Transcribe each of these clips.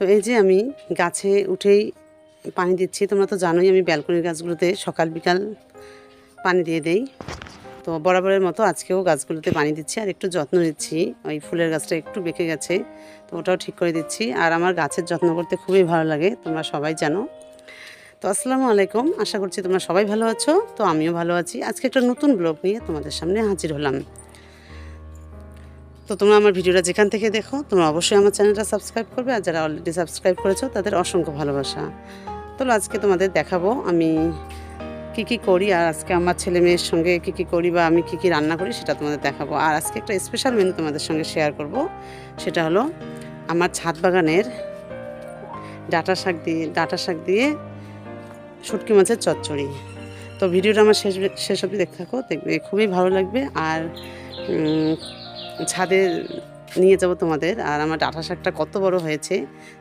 তো এই যে আমি গাছে উঠেই পানি দিচ্ছি, তোমরা তো জানোই আমি ব্যালকনির গাছগুলোতে সকাল বিকাল পানি দিয়ে দেই। তো বরাবরের মতো আজকেও গাছগুলোতে পানি দিচ্ছি আর একটু যত্ন নিচ্ছি। ওই ফুলের গাছটা একটু বেঁকে গেছে, তো ওটাও ঠিক করে দিচ্ছি। আর আমার গাছের যত্ন করতে খুবই ভালো লাগে, তোমরা সবাই জানো। তো আসসালামু আলাইকুম, আশা করছি তোমরা সবাই ভালো আছো, তো আমিও ভালো আছি। আজকে একটা নতুন ব্লগ নিয়ে তোমাদের সামনে হাজির হলাম। তো তোমরা আমার ভিডিওটা যেখান থেকে দেখো, তোমরা অবশ্যই আমার চ্যানেলটা সাবস্ক্রাইব করবে আর যারা অলরেডি সাবস্ক্রাইব করেছ, তাদের অসংখ্য ভালোবাসা। তো আজকে তোমাদের দেখাবো আমি কি কি করি আর আজকে আমার ছেলে মেয়ের সঙ্গে কি কি করি বা আমি কি কি রান্না করি সেটা তোমাদের দেখাবো। আর আজকে একটা স্পেশাল মেনু তোমাদের সঙ্গে শেয়ার করব, সেটা হলো আমার ছাদ বাগানের ডাটা শাক দিয়ে, ডাটা শাক দিয়ে শুটকি মাছের চচ্চড়ি। তো ভিডিওটা আমার শেষ শেষ অবধি দেখতে থাকো, দেখবে খুবই ভালো লাগবে। আর ছাদে নিয়ে যাব তোমাদের। আর আমার ডাঁটা শাকটা কত বড় হয়েছে,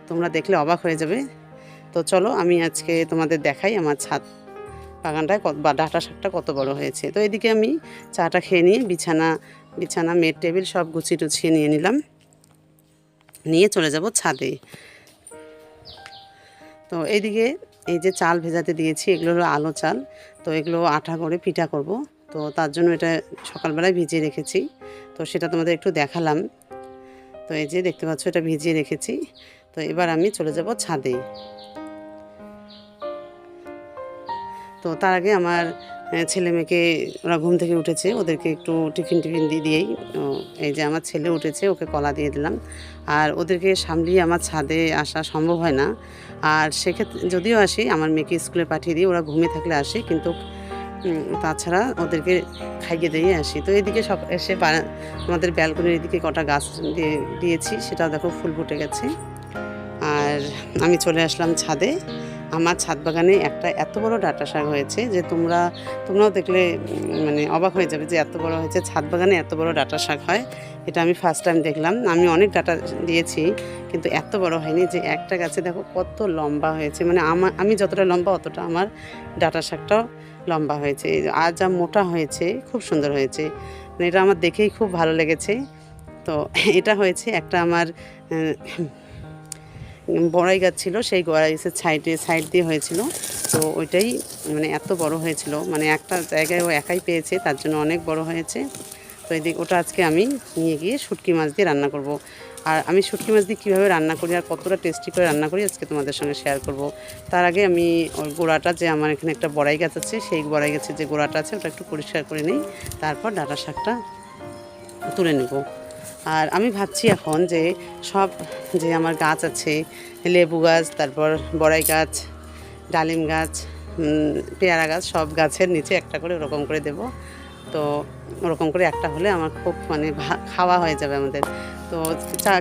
তোমরা দেখলে অবাক হয়ে যাবে। তো চলো, আমি আজকে তোমাদের দেখাই আমার ছাদ বাগানটায় বা ডাঁটা শাকটা কত বড় হয়েছে। তো এদিকে আমি চাটা খেয়ে নিয়ে বিছানা বিছানা, মেড টেবিল সব গুছিয়ে টুছিয়ে নিয়ে নিলাম। নিয়ে চলে যাব ছাদে। তো এইদিকে এই যে চাল ভেজাতে দিয়েছি, এগুলো হলো আলো চাল। তো এগুলো আঠা করে পিঠা করব। তো তার জন্য এটা সকালবেলায় ভিজিয়ে রেখেছি। তো সেটা তোমাদের একটু দেখালাম। তো এই যে দেখতে পাচ্ছ, এটা ভিজিয়ে রেখেছি। তো এবার আমি চলে যাব ছাদে। তো তার আগে আমার ছেলে মেয়েকে, ওরা ঘুম থেকে উঠেছে, ওদেরকে একটু টিফিন টিফিন দিয়ে দিয়েই এই যে আমার ছেলে উঠেছে, ওকে কলা দিয়ে দিলাম। আর ওদেরকে সামলিয়ে আমার ছাদে আসা সম্ভব হয় না। আর সেক্ষেত্রে, যদিও আসি, আমার মেয়েকে স্কুলে পাঠিয়ে দিই, ওরা ঘুমিয়ে থাকলে আসি, কিন্তু তাছাড়া ওদেরকে খাইয়ে দিয়ে আসি। তো এদিকে সব এসে আমাদের ব্যালকনির এদিকে কটা গাছ দিয়ে, দিয়েছি, সেটা দেখো ফুল ফুটে গেছে। আর আমি চলে আসলাম ছাদে। আমার ছাদ বাগানে একটা এত বড় ডাটা শাক হয়েছে যে তোমরা, তোমরাও দেখলে মানে অবাক হয়ে যাবে যে এত বড় হয়েছে। ছাদ বাগানে এত বড় ডাটা শাক হয়। এটা আমি ফার্স্ট টাইম দেখলাম। আমি অনেক ডাটা দিয়েছি, কিন্তু এত বড় হয়নি যে একটা গাছে দেখো কত লম্বা হয়েছে। মানে আমার আমি যতটা লম্বা, অতটা আমার ডাটা শাকটাও লম্বা হয়েছে। আর যা মোটা হয়েছে, খুব সুন্দর হয়েছে। মানে এটা আমার দেখেই খুব ভালো লেগেছে। তো এটা হয়েছে একটা আমার বড়াই গাছ ছিল, সেই বড়াই গাছের সাইডে, সাইড দিয়ে হয়েছিল। তো ওইটাই মানে এত বড় হয়েছিল। মানে একটা জায়গায় ও একাই পেয়েছে, তার জন্য অনেক বড় হয়েছে। তো এদিক ওটা আজকে আমি নিয়ে গিয়ে শুটকি মাছ দিয়ে রান্না করব। আর আমি শুটকি মাছ দিয়ে কীভাবে রান্না করি আর কতটা টেস্টি করে রান্না করি আজকে তোমাদের সঙ্গে শেয়ার করব। তার আগে আমি ওই গোড়াটা যে আমার এখানে একটা বড়াই গাছ আছে, সেই বড়াই গাছের যে গোড়াটা আছে, ওটা একটু পরিষ্কার করে নিই। তারপর ডাটা শাকটা তুলে নেব। আর আমি ভাবছি এখন যে সব যে আমার গাছ আছে, লেবু গাছ, তারপর বড়াই গাছ, ডালিম গাছ পেয়ারা গাছ, সব গাছের নিচে একটা করে ওরকম করে দেব। তো ওরকম করে একটা হলে আমার খুব মানে ভা- খাওয়া হয়ে যাবে আমাদের। তো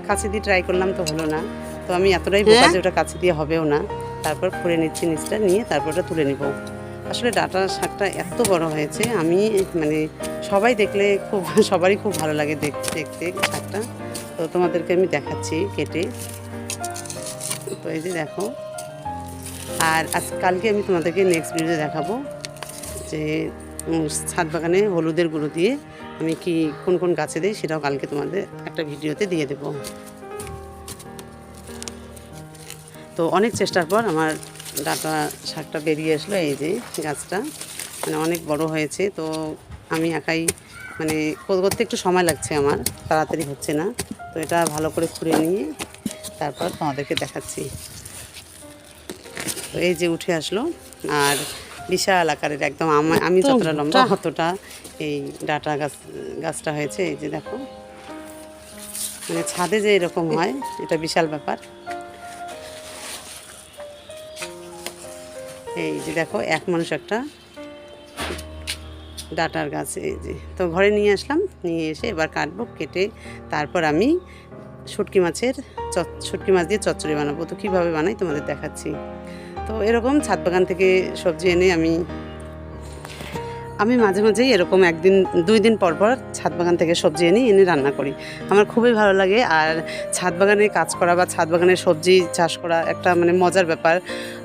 কাছে দিয়ে ট্রাই করলাম তো হলো না। তো আমি এতটাই বোকা যে ওটা কাছে দিয়ে হবেও না। তারপর খুঁড়ে নিচ্ছি নিচটা নিয়ে তারপর ওটা তুলে নিব। আসলে ডাটা শাকটা এত বড় হয়েছে আমি মানে সবাই দেখলে খুব সবারই খুব ভালো লাগে দেখতে দেখতে শাকটা। তো তোমাদেরকে আমি দেখাচ্ছি কেটে। তো এই যে দেখো। আর আজ কালকে আমি তোমাদেরকে নেক্সট ভিডিওতে দেখাবো যে ছাদ বাগানে হলুদের গুঁড়ো দিয়ে আমি কি কোন কোন গাছে দিই সেটাও কালকে তোমাদের একটা ভিডিওতে দিয়ে দেব। তো অনেক চেষ্টার পর আমার ডাটা শাকটা বেরিয়ে আসলো এই যে গাছটা মানে অনেক বড় হয়েছে, তো আমি একাই মানে কর- করতে একটু সময় লাগছে আমার, তাড়াতাড়ি হচ্ছে না, তো এটা ভালো করে খুঁড়ে নিয়ে তারপর তোমাদেরকে দেখাচ্ছি। তো এই যে উঠে আসলো, আর বিশাল আকারের একদম আমা- আমি যতটা লম্বা অতটা এই ডাটা গাছ গাছটা হয়েছে এই যে দেখো। মানে ছাদে যে এরকম হয় এটা বিশাল ব্যাপার। এই যে দেখো এক মানুষ একটা ডাটার গাছ এই যে। তো ঘরে নিয়ে আসলাম নিয়ে এসে এবার কাটবো কেটে তারপর আমি শুটকি মাছের চট শুটকি মাছ দিয়ে চচ্চড়ি বানাবো। তো কীভাবে বানাই তোমাদের দেখাচ্ছি। তো এরকম ছাদ বাগান থেকে সবজি এনে আমি আমি মাঝে মাঝেই এরকম একদিন, দুই দিন পর পর ছাদ বাগান থেকে সবজি এনে এনে রান্না করি। আমার খুবই ভালো লাগে আর ছাদ বাগানে কাজ করা বা ছাদ বাগানে সবজি চাষ করা একটা মানে মজার ব্যাপার।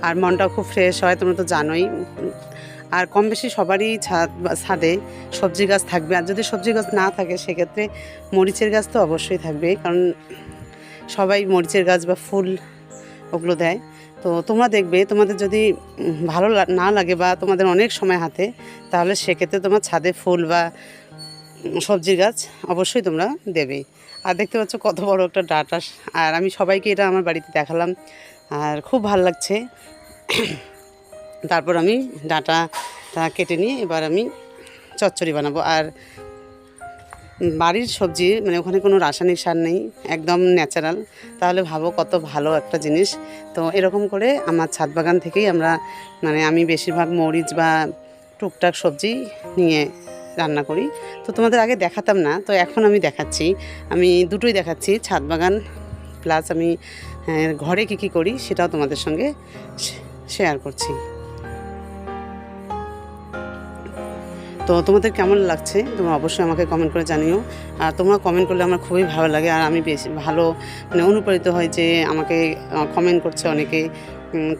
আর মনটাও খুব ফ্রেশ হয়, তোমরা তো জানোই। আর কম বেশি সবারই ছাদ ছাদে সবজি গাছ থাকবে। আর যদি সবজি গাছ না থাকে, সেক্ষেত্রে মরিচের গাছ তো অবশ্যই থাকবে কারণ সবাই মরিচের গাছ বা ফুল ওগুলো দেয়। তো তোমরা দেখবে তোমাদের যদি ভালো না লাগে বা তোমাদের অনেক সময় হাতে, তাহলে সেক্ষেত্রে তোমার ছাদে ফুল বা সবজির গাছ অবশ্যই তোমরা দেবে। আর দেখতে পাচ্ছ কত বড় একটা ডাটা। আর আমি সবাইকে এটা আমার বাড়িতে দেখালাম। আর খুব ভালো লাগছে। তারপর আমি ডাঁটাটা কেটে নিয়ে এবার আমি চচ্চড়ি বানাবো। আর বাড়ির সবজি মানে ওখানে কোনো রাসায়নিক সার নেই, একদম ন্যাচারাল তাহলে ভাবো কত ভালো একটা জিনিস। তো এরকম করে আমার ছাদ বাগান থেকেই আমরা মানে আমি বেশিরভাগ মরিচ বা টুকটাক সবজি নিয়ে রান্না করি। তো তোমাদের আগে দেখাতাম না, তো এখন আমি দেখাচ্ছি। আমি দুটোই দেখাচ্ছি, ছাদ বাগান প্লাস আমি ঘরে কী কী করি সেটাও তোমাদের সঙ্গে শেয়ার করছি। তো তোমাদের কেমন লাগছে? তোমরা অবশ্যই আমাকে কমেন্ট করে জানিও। আর তোমরা কমেন্ট করলে আমার খুবই ভালো লাগে। আর আমি বেশি ভালো মানে অনুপ্রাণিত হয় যে আমাকে কমেন্ট করছে অনেকে।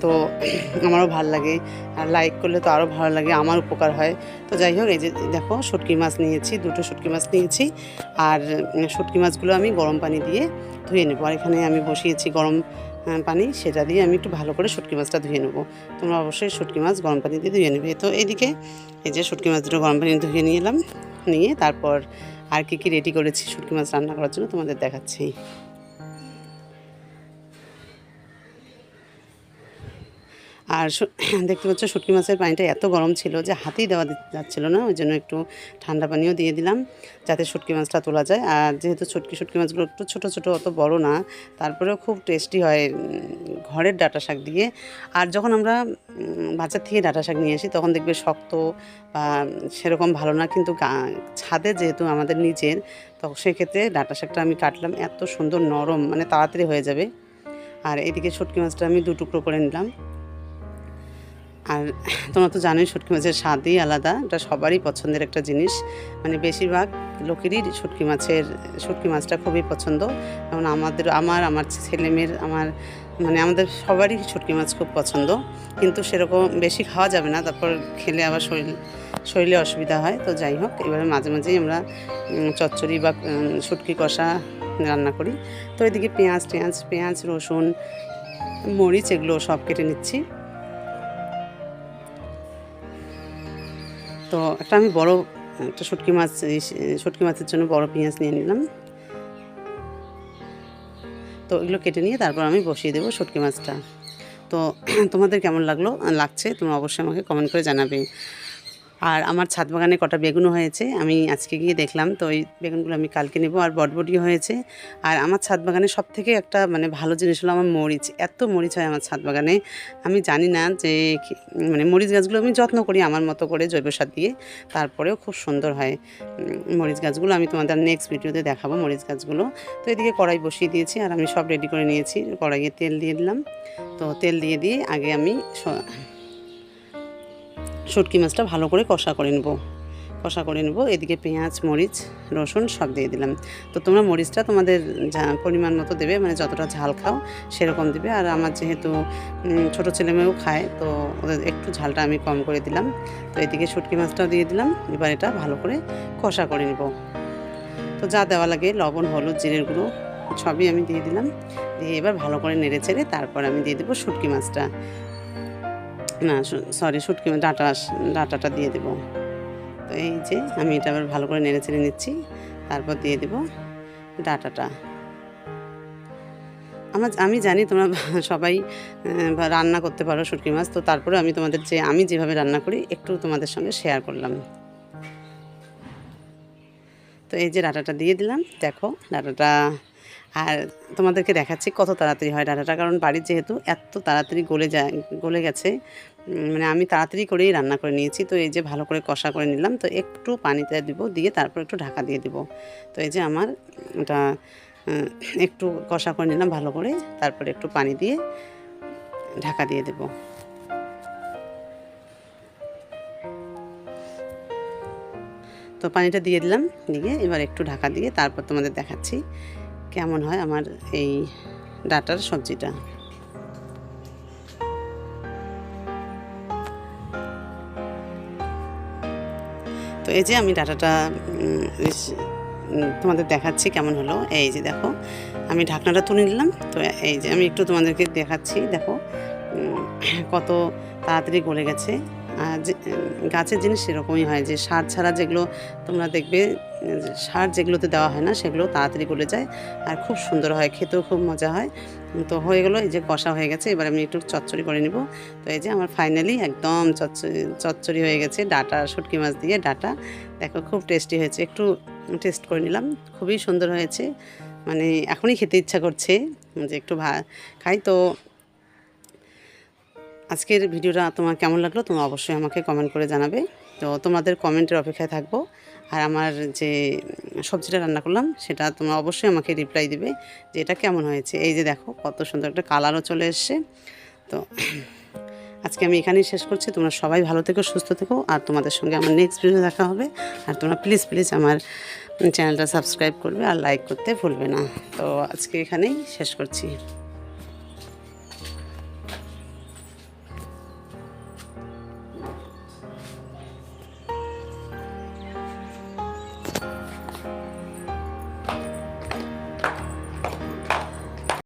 তো আমারও ভালো লাগে। আর লাইক করলে তো আরও ভালো লাগে, আমার উপকার হয়। তো যাই হোক, এই যে দেখো, শুটকি মাছ নিয়েছি, দুটো শুটকি মাছ নিয়েছি। আর শুটকি মাছগুলো আমি গরম পানি দিয়ে ধুয়ে নেব। আর এখানে আমি বসিয়েছি গরম পানি সেটা দিয়ে আমি একটু ভালো করে শুটকি মাছটা ধুয়ে নেব। তোমরা অবশ্যই শুটকি মাছ গরম পানি দিয়ে ধুয়ে নেবে। তো এদিকে এই যে শুটকি মাছ দুটো গরম পানি ধুয়ে নিয়ে এলাম নিয়ে তারপর আর কী কী রেডি করেছি শুটকি মাছ রান্না করার জন্য তোমাদের দেখাচ্ছি। আর দেখতে পাচ্ছ শুটকি মাছের পানিটা এত গরম ছিল যে হাতেই দেওয়া যাচ্ছিল না, ওই জন্য একটু ঠান্ডা পানিও দিয়ে দিলাম যাতে শুটকি মাছটা তোলা যায়। আর যেহেতু শুটকি শুটকি মাছগুলো একটু ছোটো ছোটো, অত বড় না, তারপরেও খুব টেস্টি হয় ঘরের ডাটা শাক দিয়ে। আর যখন আমরা বাজার থেকে ডাটা শাক নিয়ে আসি, তখন দেখবে শক্ত বা সেরকম ভালো না, কিন্তু ছাদে যেহেতু আমাদের নিজের তখন সেক্ষেত্রে ডাটা শাকটা আমি কাটলাম, এত সুন্দর নরম মানে তাড়াতাড়ি হয়ে যাবে। আর এদিকে শুটকি মাছটা আমি দু টুকরো করে নিলাম। আর তোমরা তো জানোই শুটকি মাছের স্বাদই আলাদা। এটা সবারই পছন্দের একটা জিনিস। মানে বেশিরভাগ লোকেরই শুটকি মাছের, শুটকি মাছটা খুবই পছন্দ। যেমন আমাদের, আমার আমার ছেলেমেয়ের, আমার মানে আমাদের সবারই শুটকি মাছ খুব পছন্দ। কিন্তু সেরকম বেশি খাওয়া যাবে না। তারপর খেলে আবার শরীর, শরীরে অসুবিধা হয়। তো যাই হোক, এবারে মাঝে মাঝেই আমরা চচ্চড়ি বা শুটকি কষা রান্না করি। তো এদিকে পেঁয়াজ, টেঁয়াজ, পেঁয়াজ, রসুন, মরিচ, এগুলো সব কেটে নিচ্ছি। তো একটা আমি বড়, একটা শুটকি মাছ শুটকি মাছের জন্য বড় পেঁয়াজ নিয়ে নিলাম। তো এগুলো কেটে নিয়ে তারপর আমি বসিয়ে দেবো শুটকি মাছটা। তো তোমাদের কেমন লাগল, লাগছে তোমরা অবশ্যই আমাকে কমেন্ট করে জানাবে। আর আমার ছাদ বাগানে কটা বেগুনও হয়েছে, আমি আজকে গিয়ে দেখলাম, তো ওই বেগুনগুলো আমি কালকে নেব, আর বটবটিও হয়েছে। আর আমার ছাদ বাগানে সব থেকে একটা মানে ভালো জিনিস হলো আমার মরিচ, এত মরিচ হয় আমার ছাদ বাগানে। আমি জানি না যে মানে মরিচ গাছগুলো আমি যত্ন করি আমার মতো করে জৈব সার দিয়ে, তারপরেও খুব সুন্দর হয়। মরিচ গাছগুলো আমি তোমাদের নেক্সট ভিডিওতে দেখাবো মরিচ গাছগুলো। তো এদিকে কড়াই বসিয়ে দিয়েছি, আর আমি সব রেডি করে নিয়েছি। কড়াইয়ে তেল দিয়ে দিলাম। তো তেল দিয়ে দিয়ে আগে আমি শুটকি মাছটা ভালো করে কষা করে নেব। কষা করে নেব। এদিকে পেঁয়াজ, মরিচ, রসুন সব দিয়ে দিলাম। তো তোমরা মরিচটা তোমাদের পরিমাণ মতো দেবে মানে যতটা ঝাল খাও সেরকম দেবে। আর আমার যেহেতু ছোটো ছেলেমেয়েও খায়, তো ওদের একটু ঝালটা আমি কম করে দিলাম। তো এদিকে শুটকি মাছটাও দিয়ে দিলাম। এবার এটা ভালো করে কষা করে নেব। তো যা দেওয়া লাগে, লবণ, হলুদ, জিরের গুঁড়ো, সবই আমি দিয়ে দিলাম। দিয়ে এবার ভালো করে নেড়ে চেড়ে তারপর আমি দিয়ে দেবো শুটকি মাছটা। না সরি শুটকি ডাটা, ডাটাটা দিয়ে দেবো। তো এই যে আমি এটা আবার ভালো করে নেড়ে চেড়ে নিচ্ছি, তারপর দিয়ে দেবো ডাটাটা। আমার আমি জানি তোমরা সবাই রান্না করতে পারো শুটকি মাছ, তো তারপরে আমি তোমাদের যে, আমি যেভাবে রান্না করি, একটু তোমাদের সঙ্গে শেয়ার করলাম। তো এই যে ডাটাটা দিয়ে দিলাম, দেখো ডাটাটা, আর তোমাদেরকে দেখাচ্ছি কত তাড়াতাড়ি হয় ডাটাটা, কারণ বাড়ির যেহেতু এত তাড়াতাড়ি গলে যায়, গলে গেছে মানে আমি তাড়াতাড়ি করেই রান্না করে নিয়েছি। তো এই যে ভালো করে কষা করে নিলাম, তো একটু পানিতে দিব, দিয়ে তারপর একটু ঢাকা দিয়ে দিব। তো এই যে আমার ওটা একটু কষা করে নিলাম ভালো করে, তারপরে একটু পানি দিয়ে ঢাকা দিয়ে দেব। তো পানিটা দিয়ে দিলাম, দিয়ে এবার একটু ঢাকা দিয়ে তারপর তোমাদের দেখাচ্ছি কেমন হয় আমার এই ডাটার সবজিটা। তো এই যে আমি ডাটাটা তোমাদের দেখাচ্ছি কেমন হলো। এই যে দেখো, আমি ঢাকনাটা তুলে নিলাম। তো এই যে আমি একটু তোমাদেরকে দেখাচ্ছি, দেখো কত তাড়াতাড়ি গলে গেছে। গাছের জিনিস সেরকমই হয় যে সার ছাড়া যেগুলো তোমরা দেখবে সার যেগুলোতে দেওয়া হয় না সেগুলো তাড়াতাড়ি গলে যায় আর খুব সুন্দর হয়, খেতেও খুব মজা হয়। তো হয়ে গেলো, এই যে কষা হয়ে গেছে, এবার আমি একটু চচ্চড়ি করে নিব। তো এই যে আমার ফাইনালি একদম চচ্চড়ি চচ্চড়ি হয়ে গেছে, ডাটা, শুটকি মাছ দিয়ে ডাটা। দেখো খুব টেস্টি হয়েছে, একটু টেস্ট করে নিলাম, খুবই সুন্দর হয়েছে। মানে এখনই খেতে ইচ্ছা করছে যে একটু ভা, খাই। তো আজকের ভিডিওটা তোমার কেমন লাগল তোমরা অবশ্যই আমাকে কমেন্ট করে জানাবে। তো তোমাদের কমেন্টের অপেক্ষায় থাকব। আর আমার যে সবজিটা রান্না করলাম, সেটা তোমরা অবশ্যই আমাকে রিপ্লাই দিবে যে এটা কেমন হয়েছে। এই যে দেখো, কত সুন্দর একটা কালারও চলে এসছে। তো আজকে আমি এখানেই শেষ করছি। তোমরা সবাই ভালো থেকো, সুস্থ থেকো। আর তোমাদের সঙ্গে আমার নেক্সট ভিডিও দেখা হবে। আর তোমরা প্লিজ প্লিজ আমার চ্যানেলটা সাবস্ক্রাইব করবে আর লাইক করতে ভুলবে না। তো আজকে এখানেই শেষ করছি।